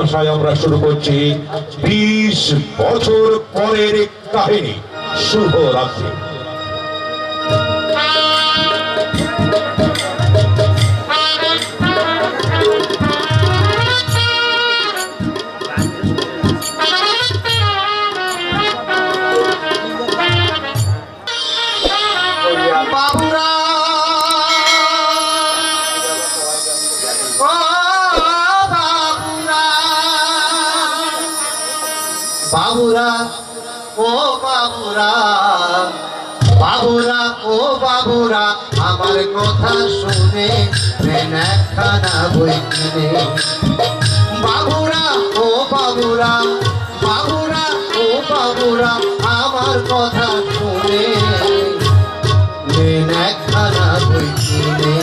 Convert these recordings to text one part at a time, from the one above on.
আমরা শুরু করছি বিশ বছর পরের কাহিনী। শুভ রাত্রি। বাবুরা, ও বাবুরা বাবুরা, ও বাবুরা, আমার কথা শুনে একখানা বই কিনে বাবুরা, ও বাবুরা বাবুরা, ও বাবুরা, আমার কথা শুনে একখানা বই কিনে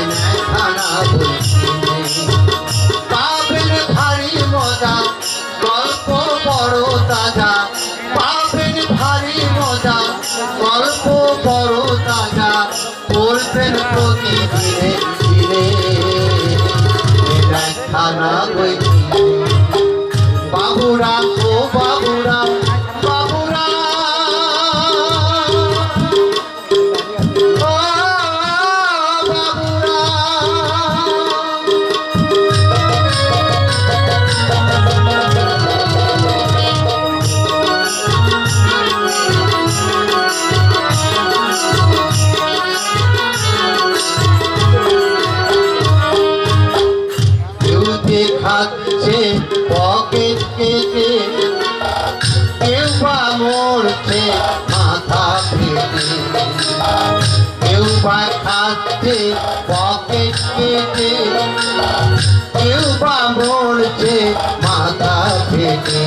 একখানা বই পড়বেন প্রতিদিনে একখানা বই খাচ্ছে পকেট কেটে কেউ বা মরছে মাথা ফেটে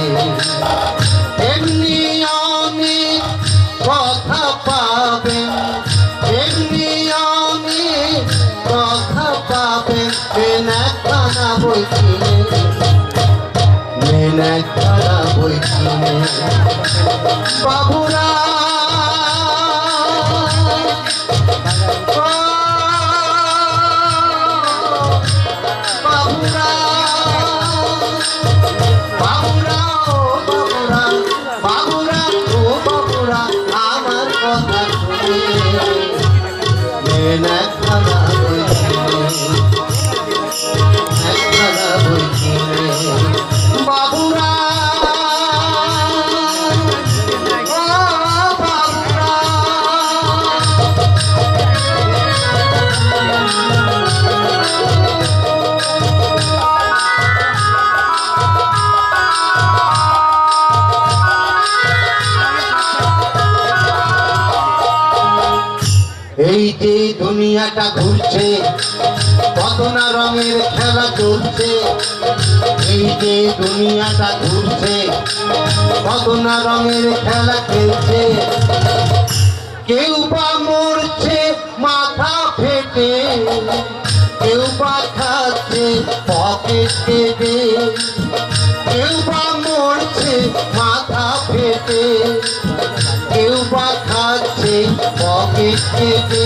এমনি আমি কথা পাবেন এমনি আমি কথা পাবেন মেনা খানা মেনা খানা বাবুরা Vamos. দুনিয়াটা ঘুরছে, কত না রঙের খেলা চলছে। এই যে দুনিয়াটা ঘুরছে, কত না রঙের খেলা খেলছে। কেউ বা মরছে, মাথা ফেটে, কেউ বা খাচ্ছে, পকেট কেটে। কেটে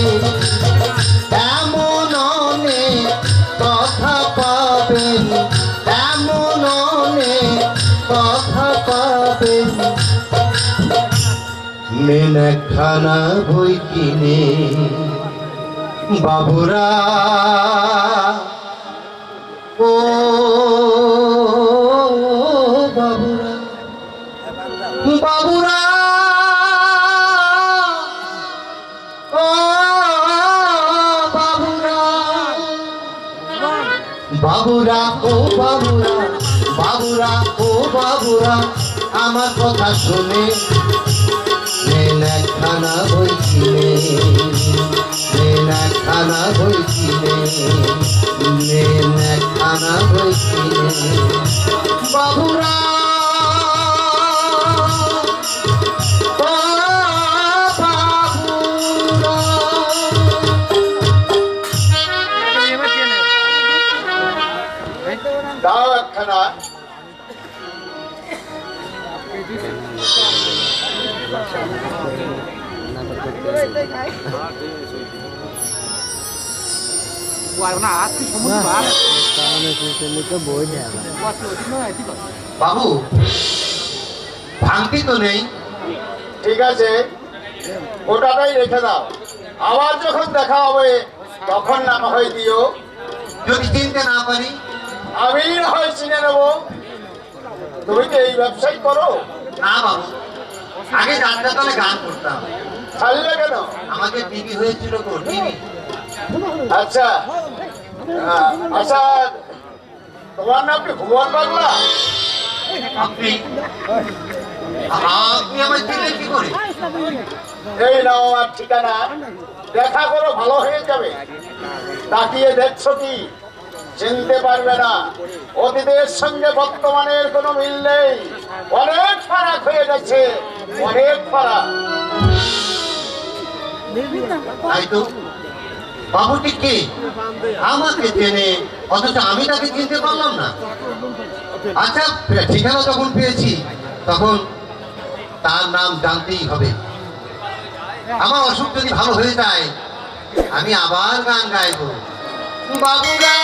এমন অনেক কথা পাবেন এমন অনেক বই কিনে বাবুরা ও বাবুরা। বাবুরা বাবুরা ও বাবুরা বাবুরা ও বাবুরা আমার কথা শুনে খানা একখানা দাও একখানা। বাবু ভাঙতি তো নেই। ঠিক আছে। ওটাটাই রেখে দাও। আবার যখন দেখা হবে তখন না হয় দিও। যদি চিনতে না পারি আমি না হয় চিনে নেব। তুমি তো এই ব্যবসাই করো? না বাবু। আগে যাত্রা তলে গান করতাম। ছাড়লে কেন? আমাকে টিভি হয়েছিল তো টিভি আচ্ছা। আচ্ছা তোমার নাম কি ভুবন বাংলা? আপনি আপনি আমার চিনলেন কি করে? এই নাও আমার ঠিকানা। দেখা করো ভালো হয়ে যাবে। তাকিয়ে দেখছ কি? চিনতে পারবে না। অতীতের সঙ্গে বর্তমানের কোনো মিল নেই। অনেক ফারাক হয়ে গেছে। অনেক ফারাক। বাবুটি কে? আমাকে চেনে। অথচ আমি তাকে চিনতে পারলাম না। আচ্ছা ঠিকানা যখন পেয়েছি, তখন তার নাম জানতেই হবে। আমার অসুখ যদি ভালো হয়ে যায়, আমি আবার গান গাইব। বাবুরা!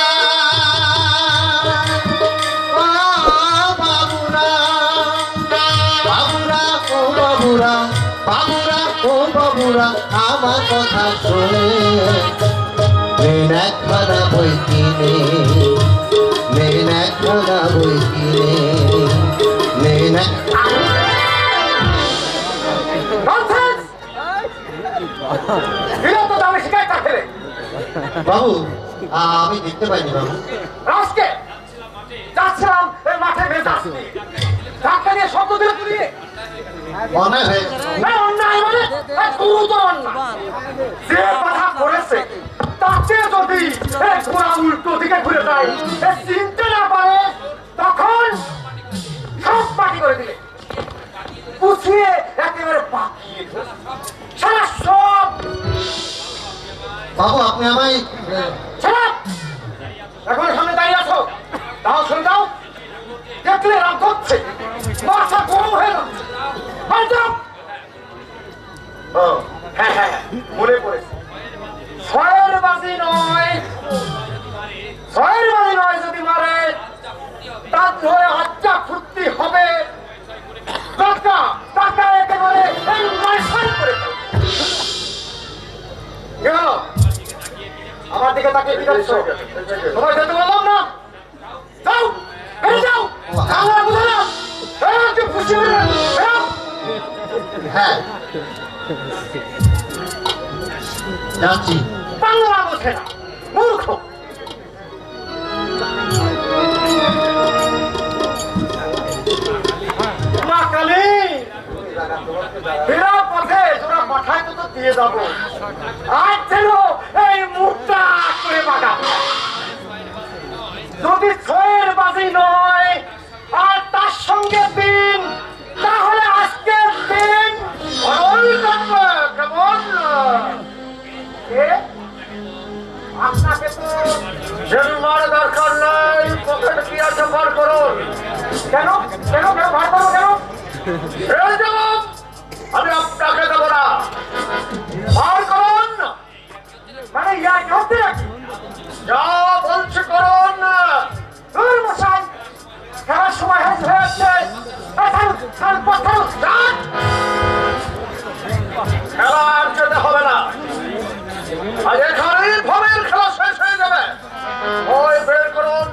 ও বাবুরা আমার কথা শোনে। মেন একখানা বই কিনে মেন একখানা বই কিনে মেন বাবু আমি দেখতে পাইনি বাবু। আজকে যাচ্ছিলাম মাঠে মেজাজ দিয়ে শব্দ দিলে তুলি অন্যায় সারা সব। বাবু আপনি আমায় এখন সামনে দাঁড়িয়ে আছো। দাও শুনে দাও। দেখলে রাগ করছে মাথা গরম হয়ে যাচ্ছে হ্যাঁ হ্যাঁ হ্যাঁ, মনে পড়েছে। ছয়ের বাজি নয়। আমার দিকে তাকিয়ে কি করছ তোমার যেতে বললাম না। যাও, বেরিয়ে যাও। বাংলা বুঝে না। হয়ে বাংলা বোঝে না। মূর্খ। মা কালী, ফেরার পথে তোরা পাঠায় তো দিয়ে যাব। আজ যেন এই মুখটা বাগা যদি ছয়ের বাজি নয়, আর তার সঙ্গে দিন, তাহলে আজকে দিন কেমন? আপনাকে তো জন্মার দরকার নাই, পকেট কি আছে বার করুন? কেন? কেন কেন বার করো, কেন? আমি আপনাকে দেবো করুন। মানে ইয়া কি হচ্ছে নাকি? যা বলছি করুন খেলার সময় হয়েছে হয়ে যাচ্ছে এই ছাড়ুন, ছাড়ুন, পথ ছাড়ুন, যান। খেলা আর যেতে হবে না। আজ এখানেই ভবের খেলা হয়ে যাবে। ওই বের করুন।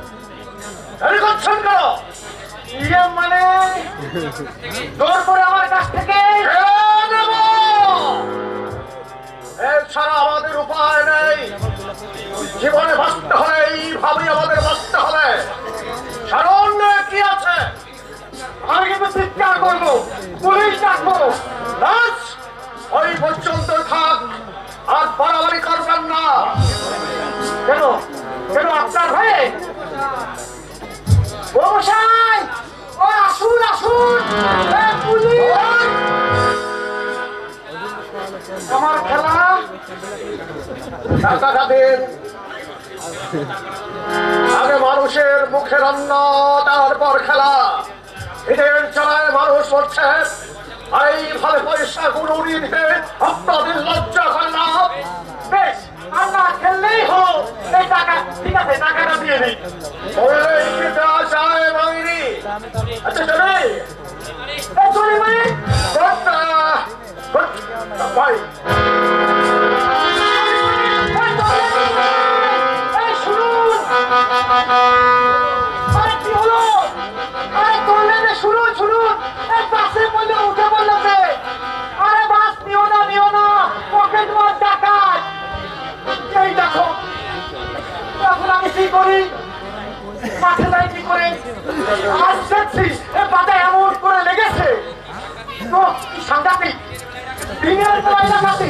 করছেন কেন? ইয়ে মানে? জোর করে আমার কাছ থেকে এছাড়া আমাদের উপায় নেই। জীবনে বাঁচতে হলে এইভাবেই আমাদের বাঁচতে হবে। সারণ্য কি আছে? আমি কিন্তু চিৎকার করব, পুলিশ ডাকবো বাস ওই পর্যন্ত থাক, আর বাড়াবাড়ি করবেন না। কেন? কেন আপনার হয়ে টাকা আগে মানুষের মুখের অন্ন তারপর খেলা। এদের মানুষ বলছে এই ভালো পয়সা গুলো নিয়ে আপনাদের লজ্জা হয় না। খেললেই দিয়ে চায় আচ্ছা, ভাই। আজ দেখছি এ পাতা এমন করে লেগেছে। তো সাংঘাতিক। দিনের বেলা এলাকাতে